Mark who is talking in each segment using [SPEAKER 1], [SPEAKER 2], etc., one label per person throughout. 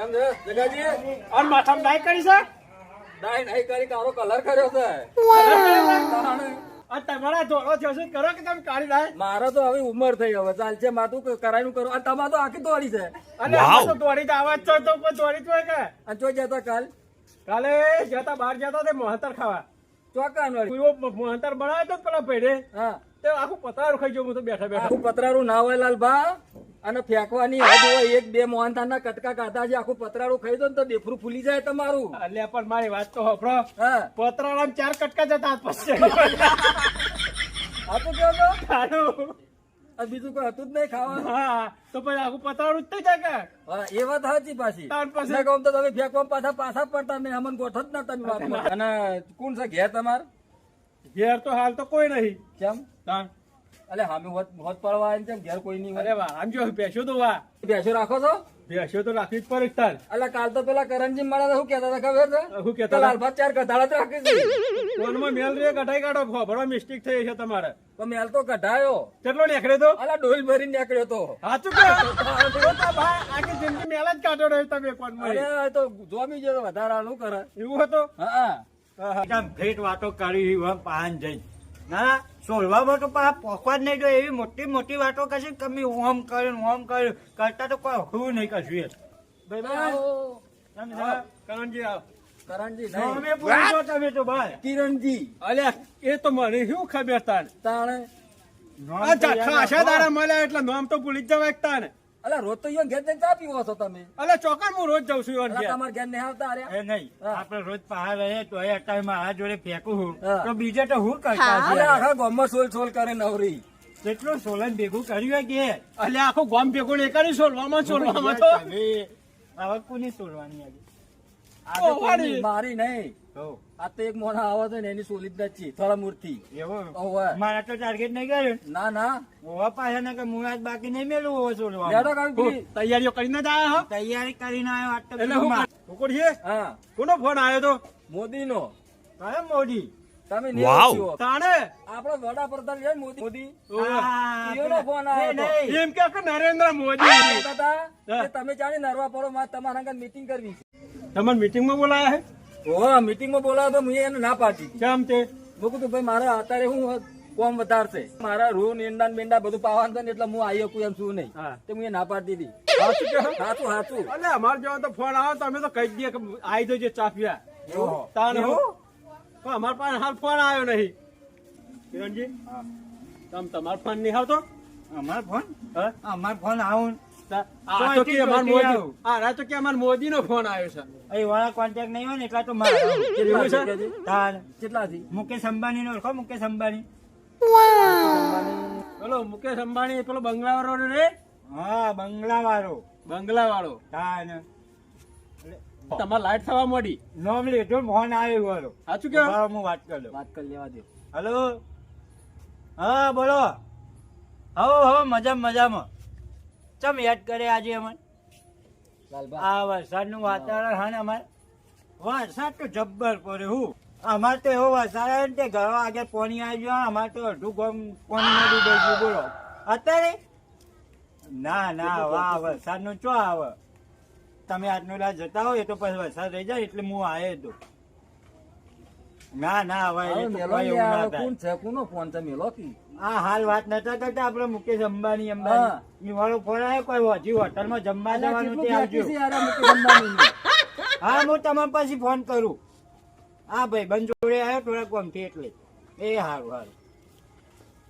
[SPEAKER 1] કેમ છે? જગાજી?
[SPEAKER 2] અને માથામાં ડાય કરી છે?
[SPEAKER 1] ડાય નાઈ કરી કારો કલર કર્યો છે. તાણે.
[SPEAKER 2] તમારા ધોળો થયો છે કરો કે તમે કાઢી ડાય?
[SPEAKER 1] મારે તો હવે ઉંમર થઈ હવે ચાલશે માતું કરાયનું કરો. અને તમારે તો આખી દોડી છે.
[SPEAKER 2] અને આ તો દોડી તો આવાજ છો તો પણ દોડી તો કે?
[SPEAKER 1] અને ચો જતા કાલ?
[SPEAKER 2] કાલે જતા બહાર જતા તે મોહતર ખાવા.
[SPEAKER 1] ચોકાન વાળી.
[SPEAKER 2] મોહતર બનાવ્યો તો પેલા પેઢે
[SPEAKER 1] હા.
[SPEAKER 2] તે આખું પતારું ખાઈ તો બેઠા બેઠા.
[SPEAKER 1] આખું પતરારું ના હોય લાલભા. અને ફેંકવાની હદ હોય એક બે મોહનથાના કટકા કાઢા છે આખું પતરારું ખાઈ દો ને તો ફૂલી જાય તમારું.
[SPEAKER 2] એટલે પણ મારી વાત તો હફળો
[SPEAKER 1] હા.
[SPEAKER 2] ચાર કટકા જતા પછી. સારું.
[SPEAKER 1] બીજું કોઈ હતું જ નહીં ખાવાનું?
[SPEAKER 2] હા તો પછી આખું પતરાળું જ થઈ જાય
[SPEAKER 1] હા, એ વાત સાચી પાછી.
[SPEAKER 2] પછી-
[SPEAKER 1] કહું તો તમે ફેંકવા પાછા પાછા પડતા નહીં અમને ગોઠો જ ના તમે વાત અને કોણ છે ઘેર તમાર?
[SPEAKER 2] ઘેર તો હાલ તો કોઈ નહીં.
[SPEAKER 1] કેમ?
[SPEAKER 2] તાણ.
[SPEAKER 1] અલે હામે હોત હોત પડવા આવીને કેમ? ઘેર કોઈ નહીં
[SPEAKER 2] અરે વાહ આમ જો બેસ્યો તો વાહ
[SPEAKER 1] બેસો રાખો છો?
[SPEAKER 2] બેસ્યો તો રાખવી જ પડે તાર.
[SPEAKER 1] અલે કાલ તો પેલા કરણજી મારા શું કેતા હતા ખબર છે?
[SPEAKER 2] શું કહેતા?
[SPEAKER 1] લાલભાત ચાર ગધાડા જ રાખી છે.
[SPEAKER 2] ફોનમાં મેલ રે કઢાઈ કાઢો ખબરો મિસ્ટેક થઈ છે તમારે.
[SPEAKER 1] તો મેલ તો કઢાયો
[SPEAKER 2] કેટલો નીકળે તો?
[SPEAKER 1] અલા ડોલ ભરીને નીકળ્યો તો.
[SPEAKER 2] સાચું કે? આખી જિંદગી મેલ જ કાઢો રહ્યો તમે ફોનમાં.
[SPEAKER 1] અરે તો જોમી જેવો વધારાનું કરે.
[SPEAKER 2] એવું હતો?
[SPEAKER 1] હા
[SPEAKER 3] એકદમ ભેટ વાતો કરી પાન જઈ. ના સોલવામાં તો પા પોખવા જ નહીં જો એવી મોટી મોટી વાતો કરશે કે અમે ઓમ કર્યું ઓમ કર્યું. કરતા તો કોઈ હું નહીં કરશું એ.
[SPEAKER 2] કરણજી આવ.
[SPEAKER 1] કરણજી અલા રોજ તો યો ઘેર જઈને ચા પીવો છો તમે.
[SPEAKER 2] અલે ચોકન હું રોજ જઉં છું
[SPEAKER 1] યો
[SPEAKER 2] ઘેર.
[SPEAKER 1] તમાર ઘેર નહીં આવતા અરે.
[SPEAKER 3] એ નહીં. આપણે રોજ પહાડ રહે તો એ અત્યારે આ જોડે ફેંકું હું. તો બીજે તો હું કરતા
[SPEAKER 1] અરે આખા ગામમાં સોલ સોલ કરે નવરી.
[SPEAKER 3] કેટલું સોલન ભેગું કર્યું કે
[SPEAKER 2] અલ્યા આખો ગામ ભેગું નહીં કરી સોલવામાં સોલવામાં તો.
[SPEAKER 3] હવે કોની સોલવાની આજે?
[SPEAKER 1] આ તો
[SPEAKER 2] ઓ, વાડી.
[SPEAKER 1] કોઈની મારી નહીં. આ તો એક મોણા આવે છે ને એની સોલી જ નથી. થોડા મૂર્તિ
[SPEAKER 3] મારા તો ટાર્ગેટ નહીં કર્યું
[SPEAKER 1] ના. ના
[SPEAKER 3] ઓવા પાછા ને કે હું બાકી નહીં મેલું હોવો સોલવા
[SPEAKER 1] લેડો કાંઈ
[SPEAKER 2] હું
[SPEAKER 1] પેલી.
[SPEAKER 2] તૈયારીઓ કરીને જ આયા હો
[SPEAKER 3] તૈયારી કરીને આવ્યો આજ તો
[SPEAKER 2] એટલે હું
[SPEAKER 3] માં.
[SPEAKER 2] હુકુડ છે?
[SPEAKER 1] હા.
[SPEAKER 2] કોનો ફોન આવ્યો તો?
[SPEAKER 1] મોદી. નો
[SPEAKER 3] કયો મોદી
[SPEAKER 1] તમે
[SPEAKER 2] તાણે?
[SPEAKER 1] આપણો વડાપ્રધાન છે મોદી. ફોન આવ્યો.
[SPEAKER 2] એમ કે કે નરેન્દ્ર મોદી.
[SPEAKER 1] તમે જાણે નરવા પડો મારે તમારા આગળ મીટિંગ કરવી છે.
[SPEAKER 2] મીટિંગ મીટિંગમાં બોલાયા હે?
[SPEAKER 1] ઓહો મીટિંગમાં બોલાવો તો મેં એને ના પાડી.
[SPEAKER 2] કેમ તે
[SPEAKER 1] મેં કીધું ભાઈ મારે અત્યારે હું કોમ વધારશે મારા રૂ નીંડા ને બેંડા બધું પાવાનું છે ને એટલે હું આવી શકું એમ શું નહીં
[SPEAKER 2] હા.
[SPEAKER 1] તો હું એ ના પાડી દીધી
[SPEAKER 2] સાચું?
[SPEAKER 1] સાચું
[SPEAKER 2] અલે અમાર જેવો તો ફોન આવે તો અમે તો કહી દઈએ કે આવી જજો ચા પીવા
[SPEAKER 1] ઓહો.
[SPEAKER 2] તાણે હો. પણ અમાર પાસે હાલ ફોન આવ્યો નહીં કિરણજી તમ તમારો ફોન નહીં આવતો
[SPEAKER 3] અમાર ફોન
[SPEAKER 2] હા?
[SPEAKER 3] અમાર ફોન આવું
[SPEAKER 2] તા- આ તો કે અમાર મોદી? આ આ તો કે અમાર મોદી નો ફોન આવ્યો છે?
[SPEAKER 3] અહીં વાળા કોન્ટેક્ટ નહીં હોય ને એટલા તો મારે.
[SPEAKER 2] એવું છે?
[SPEAKER 1] છે?
[SPEAKER 3] તાર
[SPEAKER 1] કેટલાથી?
[SPEAKER 3] મુકેશ અંબાણી નો ઓળખો મુકેશ અંબાણી
[SPEAKER 2] પેલો મુકેશ અંબાણી પેલો બંગલા વાળો રે?
[SPEAKER 3] હા બંગલા વાળો
[SPEAKER 2] બંગલા વાળો તમારે લાઈટ થવા મોડી.
[SPEAKER 3] નોમ લીધું ફોન આવ્યો વાળો
[SPEAKER 2] સાચું કેવું
[SPEAKER 3] હું વાત કરી. લઉં
[SPEAKER 1] વાત કરી લેવા દે
[SPEAKER 3] હલો? હા બોલો. હો હો મજા મજામાં. ચમ યાદ કરે આજે અમને?
[SPEAKER 1] આ
[SPEAKER 3] આ વરસાદનું વાતાવરણ હા ને અમારે? વરસાદ તો જબ્બર પડે હું. અમારે તો એવો વરસાદ આવે ને તે ઘરો આગળ પોણી આવી ગયો અમારે તો અડધું ગમ પાણીમાં ડૂબી ગયું બોલો. અત્યારે? ના ના વાહ વરસાદનું ચો આવે? તમે આજનો રાત જતા હોય તો પછી વરસાદ રહી જાય એટલે હું આવે તો. ના ના હવે
[SPEAKER 1] ને
[SPEAKER 3] ના
[SPEAKER 1] કોણ છે? કોનો ફોન છે? મેલો કી.
[SPEAKER 3] આ હાલ વાત નતા કરતા આપડે મુકેશ અંબાણી અંબાણી. વાળો ફોન આવ્યો કોઈ હજી હોટલમાં જમવા જવાનું તે આવજો? હા હું તમારા પાસે ફોન કરું. હા ભાઈ બંધ જોડે આવ્યો થોડા કોમથી એટલે. એ હારું હારું.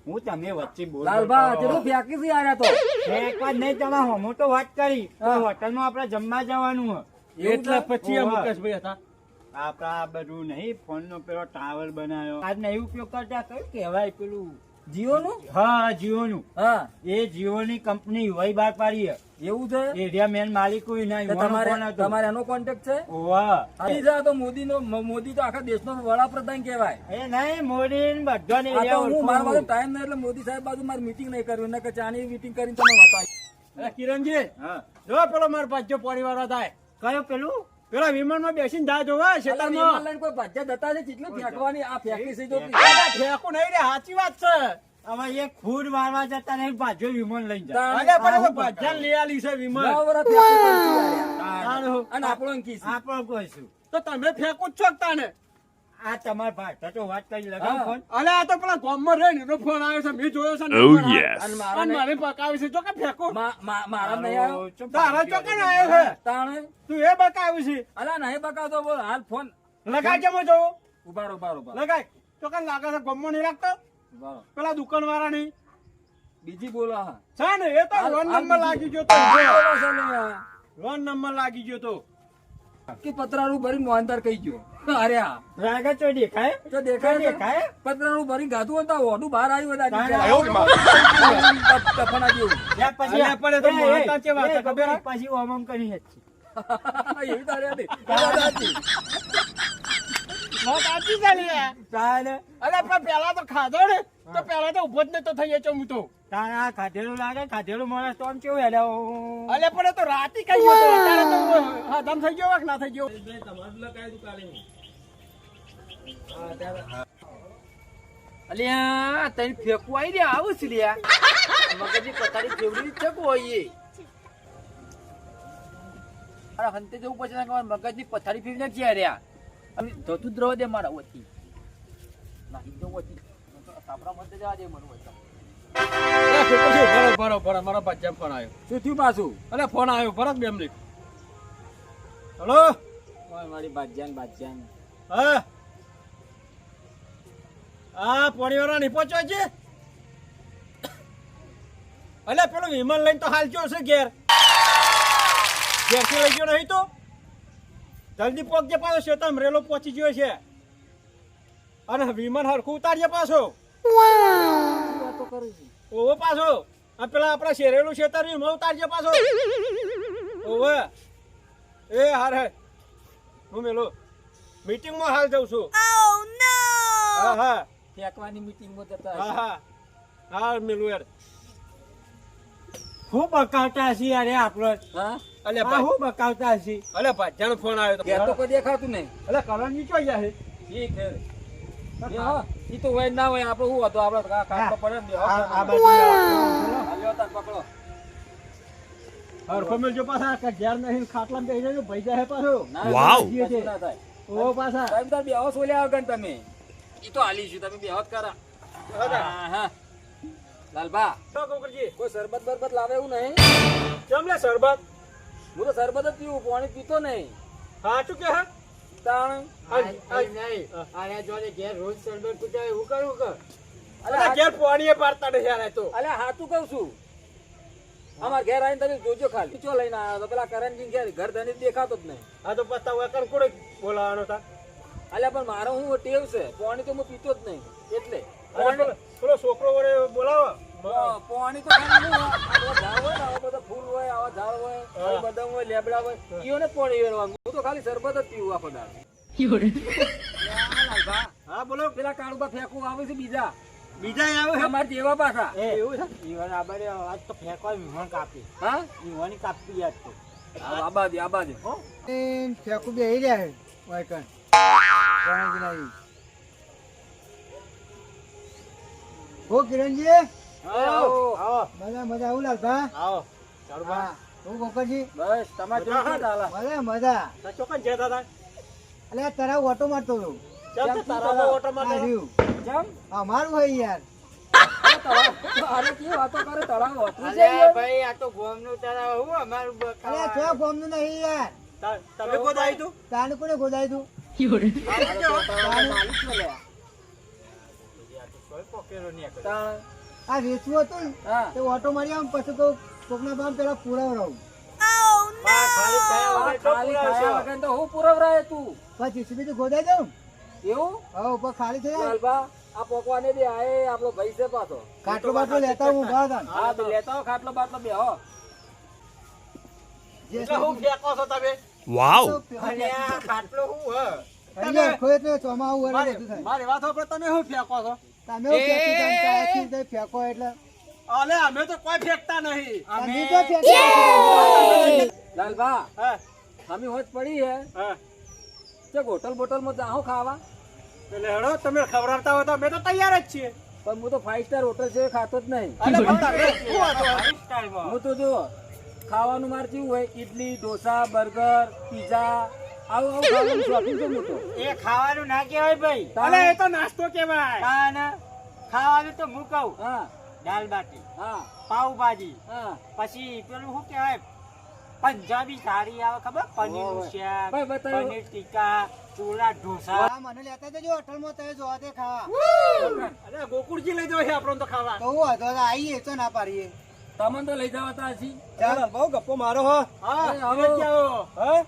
[SPEAKER 3] હું તમે વચ્ચે બોલ
[SPEAKER 1] લાલભા ફેંકી તો?
[SPEAKER 3] નહીં તમે હું તો વાત કરી. હોટલમાં આપડે જમવા જવાનું હે
[SPEAKER 2] એટલે પછી આ. મુકેશભાઈ હતા.
[SPEAKER 3] આપડા આ બધું નહીં ફોન નો પેલો ટાવર બનાવ્યો. આજ નહીં ઉપયોગ કરતા કયું કેવાય પેલું?
[SPEAKER 1] જીઓ નું
[SPEAKER 3] હા જીઓ નું
[SPEAKER 1] હા.
[SPEAKER 3] એ જીઓ ની કંપની વહી બાર પાડી
[SPEAKER 1] એવું છે?
[SPEAKER 3] એરિયા મેન માલિકો ના
[SPEAKER 1] તમારે તમારે એનો કોન્ટેક્ટ છે?
[SPEAKER 3] ઓવા.
[SPEAKER 1] તો મોદી નો મોદી તો આખા દેશનો વડાપ્રધાન કહેવાય.
[SPEAKER 3] એ નહીં મોદી બધા ને
[SPEAKER 1] હું મારા પાસે ટાઈમ નહીં એટલે મોદી સાહેબ બાજુ મારી મીટિંગ નહીં કર્યું નકર ચાની મીટિંગ કરીને તમે બતાવી.
[SPEAKER 2] કિરણજી
[SPEAKER 3] હા.
[SPEAKER 2] જો પેલો મારો પાછો પરિવાર થાય
[SPEAKER 3] કયો પેલું?
[SPEAKER 2] પેલા વિમાનમાં બેસીને જાય જોવા
[SPEAKER 1] અલા,
[SPEAKER 2] માં
[SPEAKER 1] લઈને કોઈ ભજ્જા દતા છે? કેટલું ફેંકવાની આ ફેંકી છે જો
[SPEAKER 2] અરે નહીં રે સાચી વાત છે.
[SPEAKER 3] હવે એ ખુદ મારવા જતા નહીં વિમાન લઈ જાય
[SPEAKER 2] અરે પણ
[SPEAKER 3] આવું
[SPEAKER 2] લઈ આલી છે વિમાન.
[SPEAKER 1] ફેંકી. અને આપણો અંકી છે.
[SPEAKER 3] આ પણ કહીશું
[SPEAKER 2] તો તમે ફેંકો જ છો કે તાને
[SPEAKER 3] આ તમારા ભાઈ તો તો વાત કરી લગાવ. ફોન.
[SPEAKER 2] અલે આ તો પેલા ગામમાં રહે ને ફોન આવ્યો છે મેં જોયો છે ને નંબર આ.
[SPEAKER 4] yes.
[SPEAKER 1] અને મારા
[SPEAKER 2] મારે પકાવી છે જો કે ફેંકો.
[SPEAKER 1] મા- મા- મારા નહીં આવ્યો?
[SPEAKER 3] ચમ
[SPEAKER 2] તારા ચોકન આવ્યો છે?
[SPEAKER 1] તાણે?
[SPEAKER 2] તું એ બકાવી છે.
[SPEAKER 1] અલા નહીં બકાવતો બોલ હાલ ફોન.
[SPEAKER 2] લાગે છે ગામમાં નહીં રાખતો? પેલા દુકાન વાળા નહીં
[SPEAKER 1] બીજી બોલો હા.
[SPEAKER 2] છે ને એ તો લોન નંબર લાગી ગયો તો. લોન નંબર લાગી ગયો તો.
[SPEAKER 1] કે પતરાનું ભરી મોહનદાર કહી ગયો. અરે
[SPEAKER 3] રાગા તો દેખાય?
[SPEAKER 1] તો દેખાય
[SPEAKER 3] દેખાય?
[SPEAKER 1] પતરાનું ભરી ગાધું હોય તો બહાર આવ્યું હોય દાદી પેલા. જેવું.
[SPEAKER 3] પછી
[SPEAKER 2] અલ્યા તો ખબર
[SPEAKER 3] પછી કરી
[SPEAKER 1] એવી તારી હતી.
[SPEAKER 2] પણ પેલા ખાધો ને. તો પેલા તો ઊભો જ નતો થઈ જતો હું તો.
[SPEAKER 3] તારે ખાધેલું લાગે ખાધેલું માણસ તો આમ કેવું હેડે?
[SPEAKER 2] અલે પણ તો રાતી કઈ ગયો તો અત્યારે તો હાથમ થઈ ગયો કે ના થઈ ગયો
[SPEAKER 5] અલ્યા તને ફેંકવું આવી રહ્યા આવું છે લ્યા. મગજની પથારી ફેવડી છે હોય અરે હંતે જવું પછી મગજની પથારી ફેવડી નથી રહ્યા. અમે ધોતું જ રહો દે મારા ઓછી ના દઉં ઓછી સાપડા મતે જવા દે મને વચ્ચે.
[SPEAKER 2] અલે ફેંકો છે? ભરો ભરો ભરો મારા પાછા ફોન આવ્યો.
[SPEAKER 1] શું થયું પાછું?
[SPEAKER 2] અરે ફોન આવ્યો ભરત બે મિનિટ હલો?
[SPEAKER 1] મારી બાજ્યાન બાજ્યાન
[SPEAKER 2] હા? હા પોણીવાળા નહીં પહોંચ્યો છે અલે પેલો વિમાન લઈને તો હાલ ગયો છે ઘેર. ઘેરથી લઈ ગયો નહીં તો. જલ્દી પહોંચજે પાછો શેતમ રેલો પહોંચી ગયો છે. અને વિમાન હરખું ઉતારીએ પાછો. ઓવો પાછો. આ પેલા આપણા શેરેલું શેતર વિમાન ઉતારજે પાછો. ઓવે. એ હાર હે હું મેલો. મીટિંગમાં હાલ જાઉં છું. હા હા.
[SPEAKER 1] ફેંકવાની મીટિંગમાં જતા
[SPEAKER 2] હા હા. હા મેલું
[SPEAKER 3] બકાવતા છીએ અરે આપણો
[SPEAKER 1] હા?
[SPEAKER 2] અલે ભાઈ.
[SPEAKER 3] હું બકાવતા છીએ.
[SPEAKER 2] અલે ભાઈ ફોન આવ્યો
[SPEAKER 1] તો
[SPEAKER 2] તો
[SPEAKER 1] કોઈ દેખાતું નહીં.
[SPEAKER 2] અલે કલર નીચો જાય.
[SPEAKER 1] છે ઠીક છે એ તો હોય ના હોય આપણે શું હતું? આપણે પડે ને
[SPEAKER 3] આ. બાજુ
[SPEAKER 1] પકડો.
[SPEAKER 2] હરખો મેલજો પાછા કે ઘેર નહીં ખાટલા બેસી જજો ભાઈ જાય પાછો.
[SPEAKER 4] વાવ.
[SPEAKER 2] ઓ
[SPEAKER 1] તાર ઓલ્યા વગર તમે. ઈ તો છું તમે બેહત કરા હા, હા. લાલબા
[SPEAKER 2] તો કોકરજી.
[SPEAKER 1] કોઈ શરબત બરબત લાવે એવું નહીં?
[SPEAKER 2] કેમ લે સરબત
[SPEAKER 1] હું તો શરબત જ પીવું પાણી પીતો નહીં.
[SPEAKER 2] હા શું કે હા?
[SPEAKER 1] તાણ.
[SPEAKER 3] અરે જો ઘેર રોજ સરબત કુટાય એવું કરું કે?
[SPEAKER 1] અરે
[SPEAKER 2] ઘેર પાણીએ પાડતા નહીં યાર એ તો.
[SPEAKER 1] અલે હાચું કહું છું. અમાર ઘેર આવીને તમે જોજો ખાલી. ચો લઈને આવ્યો તો પેલા કરણજી ઘેર ઘર ધણી દેખાતો જ નહીં.
[SPEAKER 2] આ તો પત્તા વગર કોડે બોલાવાનો તા?
[SPEAKER 1] અલ્યા પણ મારો હું ટેવ છે. પાણી તો હું પીતો જ નહીં. એટલે.
[SPEAKER 2] પેલો- છોકરો વડે બોલાવો.
[SPEAKER 1] પાણી તો ઝાડ હોય આવા બધા ફૂલ હોય આવા ઝાડ હોય બદામ હોય લેબડા હોય ઈઓને પાણી વેરવાનું હું તો ખાલી શરબત જ પીવું આખો દાડો.
[SPEAKER 2] હા બોલો.
[SPEAKER 1] પેલા કાળુબા ફેંકવું આવે છે બીજા.
[SPEAKER 2] બીજા આવે હે
[SPEAKER 1] તમારે જેવા પાછા.
[SPEAKER 3] એ.
[SPEAKER 2] એવું છે?
[SPEAKER 3] ઈવન આબારે આજ તો ફેંકવા વિમાન કાપી.
[SPEAKER 1] હા?
[SPEAKER 3] ઈવાની કાપી યાદ તો.
[SPEAKER 1] આ આબાદી આબાદી
[SPEAKER 3] ફેંકું બે રહ્યા હે વાયકન કે નહીં ઓ કિરણજી.
[SPEAKER 1] આવો
[SPEAKER 2] આવો.
[SPEAKER 3] મજા મજા આવું લાલભા
[SPEAKER 2] આવો ચાલુ ભા
[SPEAKER 3] હા કોકરજી
[SPEAKER 1] બસ તમારે જો ચાલે?
[SPEAKER 3] મજા મજા.
[SPEAKER 2] સચો ચોકન જે દાદા
[SPEAKER 3] અલે તારા ઓટો મારતો હું
[SPEAKER 2] જમ તો તારા ઓટો મારતો?
[SPEAKER 3] અમારું હોય યાર.
[SPEAKER 1] અરે તળાવ- અરે વાતો કરે તળાવ હોતું છે
[SPEAKER 3] ભાઈ આ તો ગોમનું તારા હું અમારું અલે છો ગોમનું નહીં યાર.
[SPEAKER 2] તમે આવી તું?
[SPEAKER 3] તાને કોને તું.
[SPEAKER 1] તાણ.
[SPEAKER 3] આ વેચવું હતું ને ઓટો મારી આમ પછી તો કોકના બામ પેલા પુરાવ રહું
[SPEAKER 2] બા ખાલી થયા
[SPEAKER 1] આ
[SPEAKER 2] વગર તો
[SPEAKER 1] ખાલી
[SPEAKER 2] પુરાવશો.
[SPEAKER 1] ખાયા વગર તો હું પુરવરાય તું
[SPEAKER 3] પછી સીધી ગોદાઈ દઉં
[SPEAKER 1] એવું
[SPEAKER 3] હવે ઉપર ખાલી થઈ જાય
[SPEAKER 1] લાલબા, આ પોકવાને બી આ એ આપણો ભાઈ છે પાછો
[SPEAKER 3] કાટલો બાટલો લેતા હું
[SPEAKER 1] લેતા હો ખાટલો બાટલો બે હું
[SPEAKER 2] ફેંકો છો તમે આ ખાટલો હું? હે
[SPEAKER 3] તમે ખોય એટલે ચોમા આવું વરે થાય.
[SPEAKER 2] મારી વાત સાંભળો તમે શું ફેંકો છો?
[SPEAKER 3] તમે ફેંકી ફેંકો એટલે?
[SPEAKER 2] અલે અમે તો કોઈ ફેંકતા નહીં.
[SPEAKER 3] અમે તો ફેંકી
[SPEAKER 1] લાલબા
[SPEAKER 2] હા.
[SPEAKER 1] અમે હોજ પડી હે.
[SPEAKER 2] હા.
[SPEAKER 1] ચક હોટલ બોટલમાં જાઓ ખાવા?
[SPEAKER 2] એટલે હેડો તમે ખવડાવતા હોય તો અમે તો તૈયાર જ છીએ.
[SPEAKER 1] પણ હું તો ફાઈવ સ્ટાર હોટલ છે ખાતો જ નહીં? હું તો જો ખાવાનું મારે કેવું હોય? ઇડલી ઢોસા બર્ગર પીઝા આવું આવું ખાવાનું શોખીન છે મોટો.
[SPEAKER 3] એ ખાવાનું ના કહેવાય ભાઈ.
[SPEAKER 2] અલે એ તો નાસ્તો કહેવાય.
[SPEAKER 3] હા ના ખાવાનું તો હું કહું.
[SPEAKER 1] હા.
[SPEAKER 3] દાલ બાટી
[SPEAKER 1] હા.
[SPEAKER 3] પાવભાજી
[SPEAKER 1] હા.
[SPEAKER 3] પછી પેલું શું કહેવાય? પંજાબી થાળી આવે ખબર? પનીર શાક પનીર ટીકા ચોલા ઢોસા.
[SPEAKER 4] મને લેતા જજો હોટલમાં તમે જોવા તે ખાવા.
[SPEAKER 2] અરે ગોકુળજી લઈ જાવ છે આપણને તો ખાવા.
[SPEAKER 4] તો હું હતો તો આવીએ તો ના પાડીએ.
[SPEAKER 1] તમને તો લઈ જવા તા
[SPEAKER 2] ચાલ બહુ ગપ્પો મારો હો. હા
[SPEAKER 1] હવે આવો.
[SPEAKER 2] આવો. હા?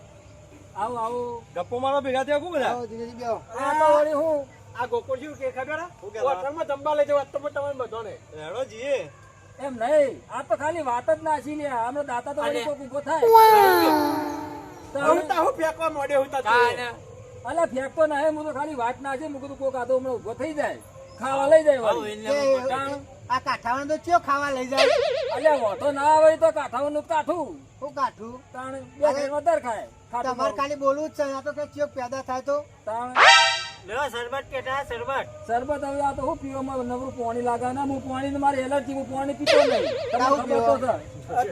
[SPEAKER 1] આવો આવો.
[SPEAKER 2] ગપ્પો મારો ભેગા થયા કોણ બધા?
[SPEAKER 4] આવો ધીરેથી બેહો.
[SPEAKER 1] આ તો વળી હું?
[SPEAKER 2] આ ગોકુળજી કે ખબર હે? હોટલમાં જમવા લઈ જવા તમે તમે બધોને. રેડો જીએ.
[SPEAKER 1] એમ નહીં આ તો ખાલી વાત જ ના છી ને આમનો દાતા તો વળી કોક ઊભો થાય. તો
[SPEAKER 2] હું તો હું ફેંકવા મોડે હું તો
[SPEAKER 1] અલા ફેંકતો ના હું તો ખાલી વાત ના છે મુકું કીધું કોક આતો હમણાં ઊભો થઈ જાય. ખાવા લઈ જાય વળી.
[SPEAKER 4] આ કાઠાવાળા તો ચો ખાવા લઈ જાય.
[SPEAKER 1] અલ્યા વાંધો ના આવે તો કાઠાવાનું કાઠું.
[SPEAKER 4] હું કાઠું?
[SPEAKER 1] તાણ બે વધાર ખાય.
[SPEAKER 4] તમારે ખાલી બોલવું જ છે આ તો કે ચો પેદા થાય તો.
[SPEAKER 1] તાણ
[SPEAKER 3] લો શરબત કેટા શરબત.
[SPEAKER 1] શરબત હવે આ તો હું પીવામાં નવરું પાણી લાગે ને હું પાણી મારે એલર્જી હું પાણી પીતો નહીં.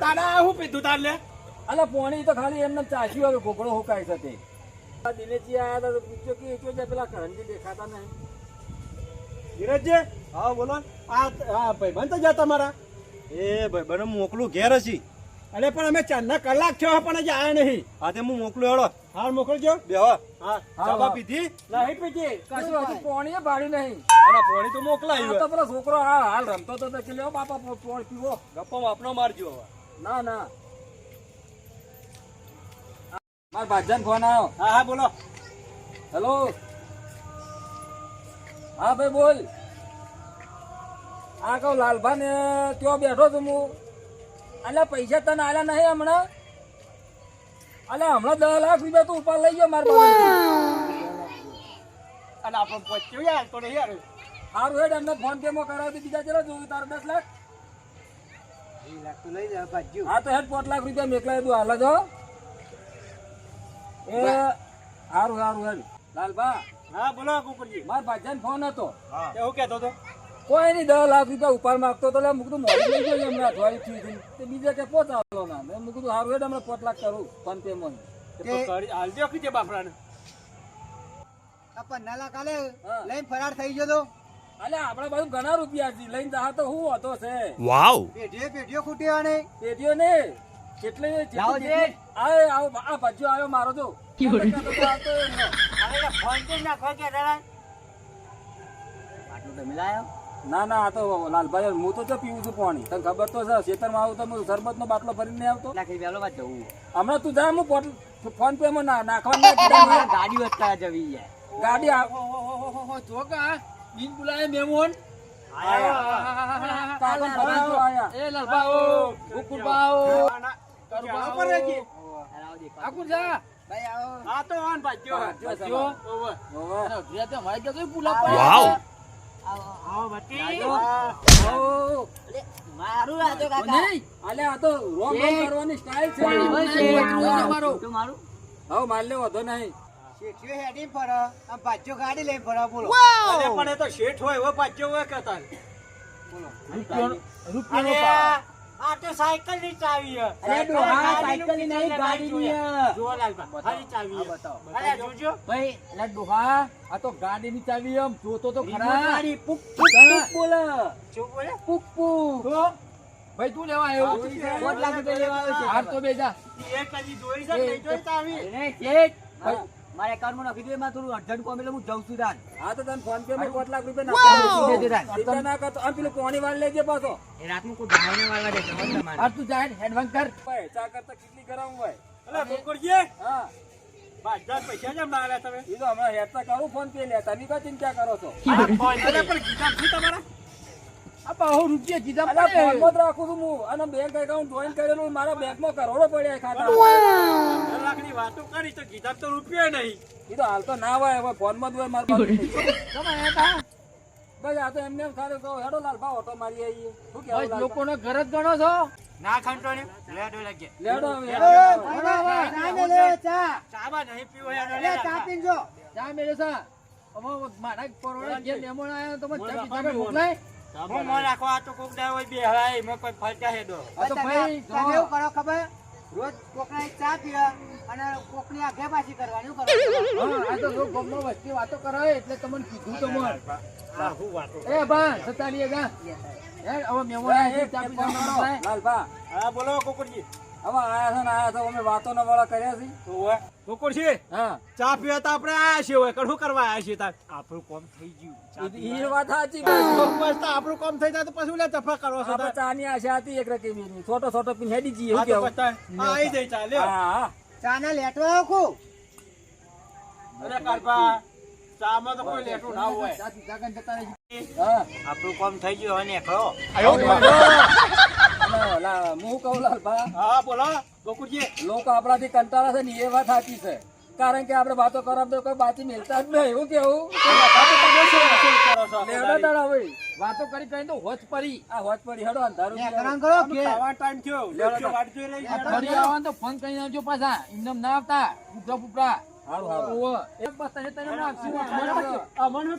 [SPEAKER 2] તારા હું પીધું તાર લે?
[SPEAKER 1] અલા પાણી તો ખાલી એમને ચાસ્યું હવે ઘોઘડો હુકાય છે તે દિનેશજી આયા હતા તો પૂછ્યો કે પેલા કરણજી દેખાતા નહીં.
[SPEAKER 2] ધીરજજી હા બોલો. આ હા ભાઈબંધ તો જા તમારા?
[SPEAKER 6] એ ભાઈ બને મોકલું ઘેર હશી
[SPEAKER 2] અરે પણ અમે ચાંદના કલાક થયો પણ હજી આયા નહીં.
[SPEAKER 6] હા તે હું મોકલું હેડો.
[SPEAKER 2] હાલ મોકલજો.
[SPEAKER 6] બે હા.
[SPEAKER 2] હા
[SPEAKER 6] ચા પીધી?
[SPEAKER 2] નહીં પીધી.
[SPEAKER 1] કશું હજુ પોણીએ ભાડ્યું નહીં.
[SPEAKER 6] અને પોણી તો મોકલાયું
[SPEAKER 1] તો પેલો છોકરો હા હાલ રમતો તો તો કે લ્યો બાપા પોણ પીવો.
[SPEAKER 6] ગપ્પો વાપનો મારજો હવે.
[SPEAKER 1] ના ના. મારા ભાજન ફોન આવ્યો
[SPEAKER 2] હા હા બોલો.
[SPEAKER 1] હેલો હા ભાઈ બોલ. આ કહું લાલભા ને ત્યાં બેઠો છું હું. અલ્યા પૈસા તને આલ્યા નહીં હમણાં? અલ્યા હમણાં દસ લાખ રૂપિયા તું ઉપર લઈ ગયો મારા.
[SPEAKER 2] અને આપણો પહોંચ્યો યાર તો નહીં યાર.
[SPEAKER 1] સારું હેડ એમને ફોન પે માં કરાવતી બીજા ચલો જોયું તાર દસ લાખ? હા તો હેડ પાંચ લાખ રૂપિયા મેકલાય તું હાલ જો એ સારું હારું હેડ. લાલભા
[SPEAKER 2] હા બોલો કુકરજી.
[SPEAKER 1] મારા ભાજન ફોન હતો.
[SPEAKER 2] એવું કહેતો હતો
[SPEAKER 1] કોઈ નહીં દસ લાખ રૂપિયા ઉપર માંગતો તો એટલે મુકતું મોડી લઈ ગયો હમણાં અઠવાડિયું થયું હતું. તે બીજે કે પહોંચાડો ના. મેં મુકતું સારું હેડ હમણાં પાંચ લાખ કરું ફોન
[SPEAKER 2] તે તો હાલજો કીધે બાપરાને
[SPEAKER 4] પન્ના લાખ આલે લઈને ફરાર થઈ ગયો તો?
[SPEAKER 1] અલે આપણા બાજુ ઘણા રૂપિયા છે લઈને જા તો હું હતો છે.
[SPEAKER 4] પેઢીએ પેઢીઓ ખૂટી આને
[SPEAKER 1] પેટીઓ ને કેટલે આવો આ આવ્યો મારો જો. ના ના આ તો લાલભાઈ હું તો પીવું છું પાણી. તને ખબર તો છે ખેતરમાં આવું તો હું સરબત નો બાટલો ભરીને આવતો.
[SPEAKER 3] માં
[SPEAKER 1] હમણાં તું જા હું ફોન પે માં નાખવાનું
[SPEAKER 3] ગાડી વધતા જવી જાય
[SPEAKER 1] ગાડી
[SPEAKER 5] બિન બોલાય મેમોન.
[SPEAKER 1] કાકા ભગવાન જો આયા.
[SPEAKER 5] એ લાલભાઓ ઓ
[SPEAKER 2] ઉપર રહેજી.
[SPEAKER 5] આકુર જા.
[SPEAKER 4] આવો.
[SPEAKER 2] હા તો આન ભાજ્યો
[SPEAKER 5] ભાજ્યો.
[SPEAKER 2] ઓવે.
[SPEAKER 1] હોવે.
[SPEAKER 5] અને ગુજરાતી અમારે ત્યાં કઈ બોલા પડે
[SPEAKER 3] આવો બટી.
[SPEAKER 1] ઓ,
[SPEAKER 3] મારું આ તો
[SPEAKER 5] નહીં
[SPEAKER 1] અલે આ તો રોંગ રોંગ કરવાની છે.
[SPEAKER 5] તમારો
[SPEAKER 3] મારું.
[SPEAKER 1] હવે માલ લે વધો નહીં.
[SPEAKER 4] શેઠિયો હેડી ફરે. આમ ભાજ્યો ગાડી લઈને ફરે બોલો.
[SPEAKER 2] અરે પણ એ તો શેઠ હોય એવો ભાજ્યો હોય કે તાર
[SPEAKER 3] અરે આ તો સાયકલની ચાવી હે.
[SPEAKER 5] અરે ડોહા, સાયકલની નહીં, ગાડીની હે.
[SPEAKER 3] જુઓ લાલભા, હરી ચાવી હે. અરે જોજો.
[SPEAKER 5] ભાઈ લા ડોહા આ તો ગાડી ની ચાવી આમ જોતો તો ખરા.
[SPEAKER 3] ગાડી પુક
[SPEAKER 5] પુક બોલે.
[SPEAKER 3] શું બોલે?
[SPEAKER 5] પુક પુક. ભાઈ તું લેવા આવ્યો?
[SPEAKER 3] કોટ લાખ તો લેવા આવ્યો. છે.
[SPEAKER 5] હાર તો બેજા
[SPEAKER 3] એ કદી જોઈ છે નહીં જોઈ ચાવી
[SPEAKER 5] શેઠ
[SPEAKER 3] ભાઈ, મારે એકાઉન્ટમાં નાખી દો એમાં થોડું અડધન કોમ એટલે હું જઉં છું તાન.
[SPEAKER 1] હા તો તને ફોન પે માં પાંચ લાખ રૂપિયા
[SPEAKER 3] દે દે તાન.
[SPEAKER 1] નાખો ચિંતા ના કરતો આમ પેલું પાણી વાળ લેજે પાછો.
[SPEAKER 3] એ રાતનું કોઈ ભાઈને વાળવા દે તમારે.
[SPEAKER 5] આ તું જાય એડવાન્સ કર.
[SPEAKER 1] ભાઈ ચા કરતા કેટલી ગરમ હોય.
[SPEAKER 2] અલે કુકરજી
[SPEAKER 1] હા.
[SPEAKER 2] ભાજ્યા પૈસા જેમ ના આલ્યા તમે?
[SPEAKER 1] એ તો હમણાં હેરતા કરું ફોન પે લેતા. તમે કઈ ચિંતા કરો છો?
[SPEAKER 2] અરે પણ કીધા શું તમારા?
[SPEAKER 5] બહુ રૂપિયા કીધા
[SPEAKER 1] અલા ફોનમાં જ રાખું છું હું અને બેંક એકાઉન્ટ જોઈન કરેલું મારા બેંકમાં કરોડો પડ્યા ખાતા
[SPEAKER 2] લાખની વાતો કરી તો કીધા તો રૂપિયા નહીં
[SPEAKER 1] એ તો હાલ તો ના હોય હવે ફોનમાં જ હોય મારા પાસે બસ આ તો એમને એમ ખાલી કહો હેડો લાલ ઓટો મારી આવીએ શું
[SPEAKER 5] ભાઈ લોકોનો ઘર જ ગણો છો
[SPEAKER 3] ના ખંડોળ્યું? લેડો લાગે.
[SPEAKER 1] લેડો હવે
[SPEAKER 4] ચા
[SPEAKER 3] નહીં પીવો હેડો
[SPEAKER 4] લે
[SPEAKER 3] લે.
[SPEAKER 4] ચા પીજો
[SPEAKER 5] ચા મેલે સા અમે મારા પરોડા જે મહેમાન આયા તો મને ચા પીધા મોકલાય
[SPEAKER 3] હું મો રાખો, આ તો કોક દાડો હોય બે હવાય, એમાં કોઈ ફરતા હેડો.
[SPEAKER 5] આ તો ભાઈ
[SPEAKER 4] તમે એવું કરો ખબર રોજ કોકના એક ચા પીવા અને કોકની આગે પાછી કરવાની
[SPEAKER 5] કરો આ તો લોક ગામમાં વસ્તી વાતો કરે એટલે તમને કીધું તો મને.
[SPEAKER 3] આ વાતો
[SPEAKER 5] એ બા, સતાની ગા. હે, હવે આવ્યા ચા પીવા.
[SPEAKER 1] લાલભા
[SPEAKER 2] હા બોલો કોકરજી
[SPEAKER 1] હવે આયા છે ને આયા છે અમે વાતો ના વાળા કર્યા છે
[SPEAKER 2] ઓવે કોકરજી
[SPEAKER 1] હા.
[SPEAKER 2] ચા પીવા તો આપણે આયા છીએ હોય. કશું કરવા આયા છીએ તાર.
[SPEAKER 3] આપણું કામ થઈ ગયું.
[SPEAKER 1] એ- એ વાત સાચી.
[SPEAKER 2] બસ તો આપણું કામ થઈ જાય તો પછી લે તફા કરો છો
[SPEAKER 1] આપણે
[SPEAKER 2] તાર.
[SPEAKER 1] ચાની આશા હતી એક રકીબીની છોટો છોટો પીને હેડી જઈએ
[SPEAKER 2] હા
[SPEAKER 1] કેવું?
[SPEAKER 2] હા, આઈ જાય ચા લ્યો.
[SPEAKER 1] હા હા.
[SPEAKER 4] ચા ના લેટો આખું
[SPEAKER 2] અરે કારપા ચામાં તો કોઈ લેટું ના હોય.
[SPEAKER 3] આપણું કામ થઈ ગયું હવે નીકળો
[SPEAKER 1] અને લા- હું કહું લાલભા
[SPEAKER 2] હા બોલો ગોકુળજી
[SPEAKER 1] લોકો આપણાથી કંટાળા છે ને એ વાત સાચી છે. કારણ કે આપણે વાતો કરવા તો કોઈ બાકી મિલતા જ નહીં એવું કેવું?
[SPEAKER 2] કરો
[SPEAKER 5] વાતો કરી કઈ તો હોશ પડી.
[SPEAKER 1] આ હોજ પડી હેડો અંધારું
[SPEAKER 4] ને
[SPEAKER 1] છે.
[SPEAKER 4] કરાંગ કરો કે
[SPEAKER 2] ખાવા ટાઈમ થયો લેટજો વાટ જોઈ રહી છે.
[SPEAKER 5] ફરી આવવાનું તો ફોન કરી આવજો પાછા. એમને ના આવતા. ઉપરા ઉપરા
[SPEAKER 1] હારું હારું
[SPEAKER 5] એક બસ તને તને ના આપશું. મને
[SPEAKER 2] આ મને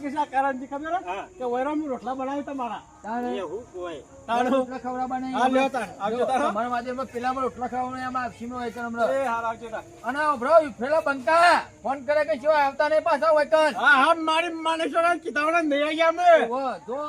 [SPEAKER 2] ખબર કે વૈરામ રોટલા બનાવી તમારા
[SPEAKER 5] તારે
[SPEAKER 3] એવું કોઈ
[SPEAKER 2] તારું
[SPEAKER 5] રોટલા ખવડાવવા નહીં.
[SPEAKER 2] હા, લ્યો તાર. આવજો તાર, હો.
[SPEAKER 5] તમારા માટે એમાં પેલામાં રોટલા ખવડાવવાના, એમાં આપશીનો હોય કણ હમણાં.
[SPEAKER 2] એ હાર આવજો તાર.
[SPEAKER 5] અને ઉભરો, પેલા બંકા ફોન કરે કે શું આવતા નહીં પાછા હોય કણ.
[SPEAKER 2] હા હા મારી માનેશ્વર કીધા નહીં આવ્યા અમે
[SPEAKER 5] જો.